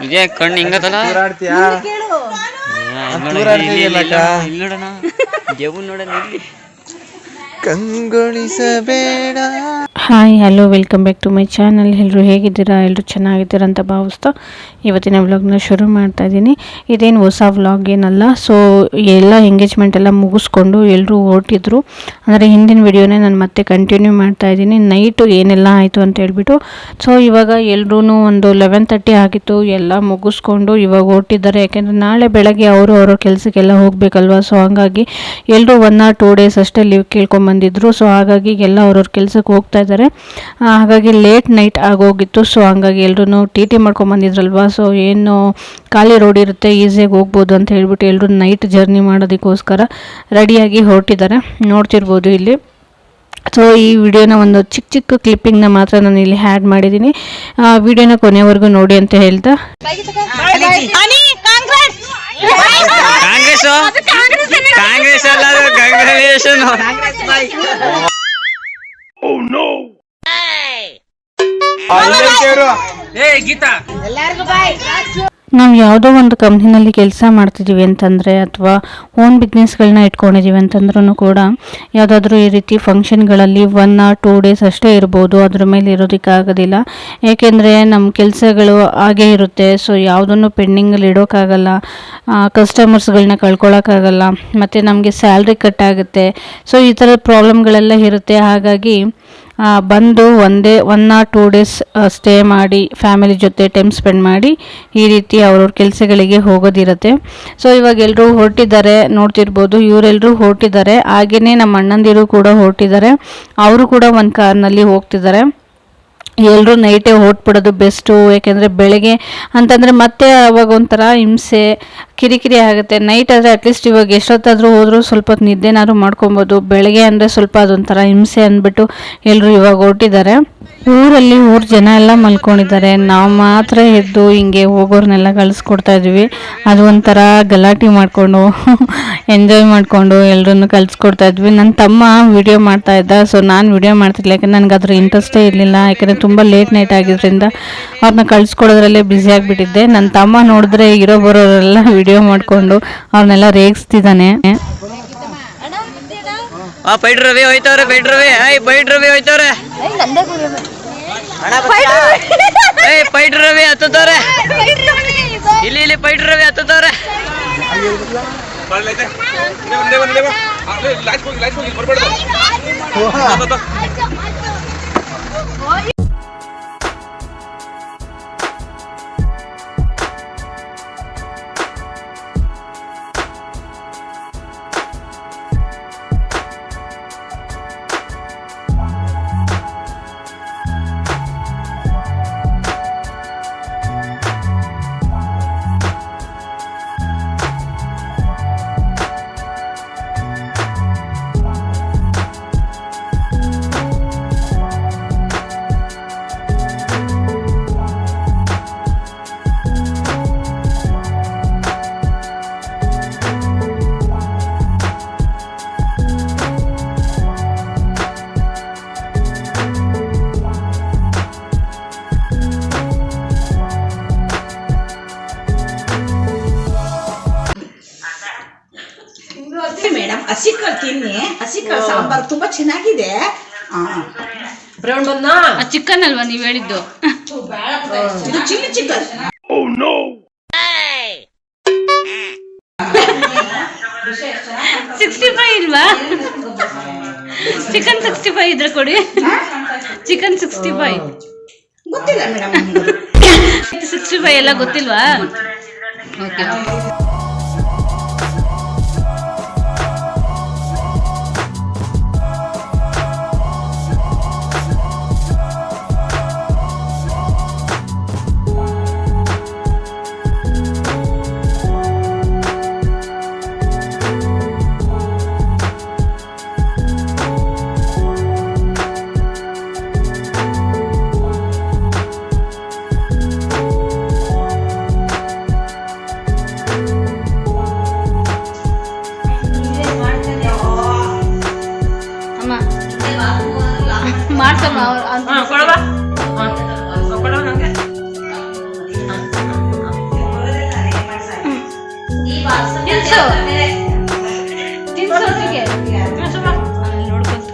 ವಿಜಯ ಕಣ್ಣು ಹಿಂಗತ್ತಲ್ಲ ಆಡ್ತೀಯಾ ನೋಡೋಣ. ದೇವನ್ ನೋಡೋಣ ಇಲ್ಲಿ. ಕಂಗೊಳಿಸಬೇಡ. Hi hello welcome back to my channel. ಎಲ್ಲರೂ ಹೇಗಿದ್ದೀರಾ? ಎಲ್ಲರೂ ಚೆನ್ನಾಗಿದ್ದೀರಾ ಅಂತ ಭಾವಿಸ್ತಾ ಇವತ್ತಿನ ವ್ಲಾಗ್ನ ಶುರು ಮಾಡ್ತಾ ಇದ್ದೀನಿ. ಇದೇನು ಹೊಸ ವ್ಲಾಗ್ ಏನಲ್ಲ. ಸೊ ಎಲ್ಲ ಎಂಗೇಜ್ಮೆಂಟ್ ಎಲ್ಲ ಮುಗಿಸ್ಕೊಂಡು ಎಲ್ಲರೂ ಹೊರಟಿದ್ರು. ಅಂದರೆ ಹಿಂದಿನ ವಿಡಿಯೋನೇ ನಾನು ಮತ್ತೆ ಕಂಟಿನ್ಯೂ ಮಾಡ್ತಾ ಇದ್ದೀನಿ. ನೈಟು ಏನೆಲ್ಲ ಆಯಿತು ಅಂತ ಹೇಳ್ಬಿಟ್ಟು. ಸೊ ಇವಾಗ ಎಲ್ಲರೂ ಒಂದು ಲೆವೆನ್ ತರ್ಟಿ ಆಗಿತ್ತು. ಎಲ್ಲ ಮುಗಿಸ್ಕೊಂಡು ಇವಾಗ ಹೊರಟಿದ್ದಾರೆ. ಯಾಕೆಂದರೆ ನಾಳೆ ಬೆಳಗ್ಗೆ ಅವರು ಅವರ ಕೆಲಸಕ್ಕೆಲ್ಲ ಹೋಗಬೇಕಲ್ವ? ಸೊ ಹಾಗಾಗಿ ಎಲ್ಲರೂ ಒನ್ ಆರ್ ಟೂ ಡೇಸ್ ಅಷ್ಟೇ ಲೀವ್ ಕೇಳ್ಕೊಂಬಂದಿದ್ರು. ಸೊ ಹಾಗಾಗಿ ಎಲ್ಲ ಅವ್ರವ್ರ ಕೆಲಸಕ್ಕೆ ಹೋಗ್ತಾ ಇದ್ದಾರೆ. ಹಾಗಾಗಿ ಲೇಟ್ ನೈಟ್ ಆಗೋಗಿತ್ತು. ಸೊ ಹಂಗಾಗಿ ಎಲ್ಲರೂ ಟಿ ಟಿ ಮಾಡ್ಕೊಂಬಂದಿದ್ರಲ್ವ? ಸೊ ಏನು ಖಾಲಿ ರೋಡ್ ಇರುತ್ತೆ ಈಸಿಯಾಗಿ ಹೋಗ್ಬೋದು ಅಂತ ಹೇಳ್ಬಿಟ್ಟು ಎಲ್ಲರೂ ನೈಟ್ ಜರ್ನಿ ಮಾಡೋದಕ್ಕೋಸ್ಕರ ರೆಡಿಯಾಗಿ ಹೊರಟಿದ್ದಾರೆ. ನೋಡ್ತಿರ್ಬೋದು ಇಲ್ಲಿ. ಸೊ ಈ ವಿಡಿಯೋನ ಒಂದು ಚಿಕ್ಕ ಚಿಕ್ಕ ಕ್ಲಿಪ್ಪಿಂಗ್ನ ಮಾತ್ರ ನಾನು ಇಲ್ಲಿ ಹ್ಯಾಡ್ ಮಾಡಿದ್ದೀನಿ ಆ ವಿಡಿಯೋನ ಕೊನೆವರೆಗೂ ನೋಡಿ ಅಂತ ಹೇಳ್ತಾ. ಕಾಂಗ್ರೆಸ್ ஏய் கீதா எல்லாருக்கும் பாய் ನಾವು ಯಾವುದೋ ಒಂದು ಕಂಪ್ನಿನಲ್ಲಿ ಕೆಲಸ ಮಾಡ್ತಿದ್ದೀವಿ ಅಂತಂದರೆ ಅಥವಾ ಓನ್ ಬಿಸ್ನೆಸ್ಗಳನ್ನ ಇಟ್ಕೊಂಡಿದ್ದೀವಿ ಅಂತಂದ್ರೂ ಕೂಡ ಯಾವುದಾದ್ರೂ ಈ ರೀತಿ ಫಂಕ್ಷನ್ಗಳಲ್ಲಿ ಒನ್ ಆರ್ ಟೂ ಡೇಸ್ ಅಷ್ಟೇ ಇರ್ಬೋದು, ಅದ್ರ ಮೇಲೆ ಇರೋದಕ್ಕಾಗೋದಿಲ್ಲ ಏಕೆಂದರೆ ನಮ್ಮ ಕೆಲಸಗಳು ಹಾಗೇ ಇರುತ್ತೆ ಸೊ ಯಾವುದನ್ನು ಪೆಂಡಿಂಗಲ್ಲಿ ಇಡೋಕ್ಕಾಗಲ್ಲ ಕಸ್ಟಮರ್ಸ್ಗಳನ್ನ ಕಳ್ಕೊಳ್ಳೋಕ್ಕಾಗಲ್ಲ ಮತ್ತು ನಮಗೆ ಸ್ಯಾಲ್ರಿ ಕಟ್ ಆಗುತ್ತೆ ಸೊ ಈ ಥರದ ಪ್ರಾಬ್ಲಮ್ಗಳೆಲ್ಲ ಇರುತ್ತೆ. ಹಾಗಾಗಿ ಬಂದು ಒಂದೇ one or two days stay ಮಾಡಿ ಫ್ಯಾಮಿಲಿ ಜೊತೆ ಟೈಮ್ ಸ್ಪೆಂಡ್ ಮಾಡಿ ಈ ರೀತಿ ಅವ್ರವ್ರ ಕೆಲಸಗಳಿಗೆ ಹೋಗೋದಿರುತ್ತೆ. ಸೊ ಇವಾಗ ಎಲ್ಲರೂ ಹೊರಟಿದ್ದಾರೆ, ನೋಡ್ತಿರ್ಬೋದು ಇವರೆಲ್ಲರೂ ಹೊರಟಿದ್ದಾರೆ. ಹಾಗೆಯೇ ನಮ್ಮ ಅಣ್ಣಂದಿರು ಕೂಡ ಹೊರಟಿದ್ದಾರೆ. ಅವರು ಕೂಡ ಒಂದು ಕಾರ್ನಲ್ಲಿ ಹೋಗ್ತಿದ್ದಾರೆ. ಎಲ್ಲರೂ ನೈಟೇ ಹೊಟ್ಬಿಡೋದು ಬೆಸ್ಟು, ಯಾಕೆಂದರೆ ಬೆಳಗ್ಗೆ ಅಂತಂದರೆ ಮತ್ತೆ ಅವಾಗ ಒಂಥರ ಹಿಂಸೆ ಕಿರಿಕಿರಿ ಆಗುತ್ತೆ. ನೈಟ್ ಆದರೆ ಅಟ್ಲೀಸ್ಟ್ ಇವಾಗ ಎಷ್ಟೊತ್ತಾದರೂ ಹೋದರೂ ಸ್ವಲ್ಪ ಹೊತ್ತು ನಿದ್ದೆನಾದ್ರು ಮಾಡ್ಕೊಬೋದು. ಬೆಳಗ್ಗೆ ಅಂದರೆ ಸ್ವಲ್ಪ ಅದೊಂಥರ ಹಿಂಸೆ ಅಂದ್ಬಿಟ್ಟು ಎಲ್ಲರೂ ಇವಾಗ ಹೊರಟಿದ್ದಾರೆ. ಊರಲ್ಲಿ ಊರು ಜನ ಎಲ್ಲ ಮಲ್ಕೊಂಡಿದ್ದಾರೆ. ನಾವು ಮಾತ್ರ ಎದ್ದು ಹಿಂಗೆ ಹೋಗೋರ್ನೆಲ್ಲ ಕಳಿಸ್ಕೊಡ್ತಾ ಇದ್ವಿ. ಅದು ಒಂಥರ ಗಲಾಟೆ ಮಾಡಿಕೊಂಡು ಎಂಜಾಯ್ ಮಾಡಿಕೊಂಡು ಎಲ್ಲರನ್ನು ಕಳಿಸ್ಕೊಡ್ತಾ ಇದ್ವಿ. ನನ್ನ ತಮ್ಮ ವಿಡಿಯೋ ಮಾಡ್ತಾ ಇದ್ದ. ಸೊ ನಾನು ವಿಡಿಯೋ ಮಾಡ್ತಿರ್ಲಿಲ್ಲ. ಯಾಕಂದ್ರೆ ನನಗೆ ಅದ್ರ ಇಂಟ್ರೆಸ್ಟೇ ಇರಲಿಲ್ಲ. ಯಾಕಂದರೆ ತುಂಬ ಲೇಟ್ ನೈಟ್ ಆಗಿದ್ದರಿಂದ ಅವ್ರನ್ನ ಕಳಿಸ್ಕೊಡೋದ್ರಲ್ಲೇ ಬ್ಯುಸಿ ಆಗಿಬಿಟ್ಟಿದ್ದೆ. ನನ್ನ ತಮ್ಮ ನೋಡಿದ್ರೆ ಇರೋ ಬರೋರೆಲ್ಲ ವಿಡಿಯೋ ಮಾಡ್ಕೊಂಡು ಅವ್ರನ್ನೆಲ್ಲ ರೇಗಿಸ್ತಿದ್ದಾನೆ. ಆ ಪೈಡ್ ರವಿ ಹೋಯ್ತವ್ರೆ ಪೈಡ್ ರವಿ. ಐ ಬೈಟ್ ರವಿ ಹೋಯ್ತವ್ರೆ. ಏಯ್ ಪೈಡ್ ರವಿ ಇಲ್ಲಿ ಇಲ್ಲಿ ಪೈಡ್ ರವಿ ಹಸಿಕಾಳು ತಿನ್ನಿ. ಹಸಿಕಾಳು ಸಾಂಬಾರ್ ತುಂಬಾ ಚೆನ್ನಾಗಿದೆ. ಚಿಕನ್ ಅಲ್ವಾ ನೀವ್ ಹೇಳಿದ್ದು? ಇದು ಚಿಲ್ಲಿ ಚಿಕನ್. ಸಿಕ್ಸ್ಟಿ ಫೈವ್ ಇಲ್ವಾ? ಚಿಕನ್ ಸಿಕ್ಸ್ಟಿ ಫೈವ್ ಇದ್ರೆ ಕೊಡಿ. ಚಿಕನ್ ಸಿಕ್ಸ್ಟಿ ಫೈವ್ ಗೊತ್ತಿಲ್ಲ ಮೇಡಮ್ ಸಿಕ್ಸ್ಟಿ ಫೈವ್ ಎಲ್ಲ ಗೊತ್ತಿಲ್ವಾ? ಓಕೆ ಮಾಡ್ಸಮ್ಮ ಹಾ ಕೊಡವ ಕೊಡವ ನಂಗೆ ತಿನ್ಸು ತಿನ್ಸು ನೋಡ್ಕೊಂತ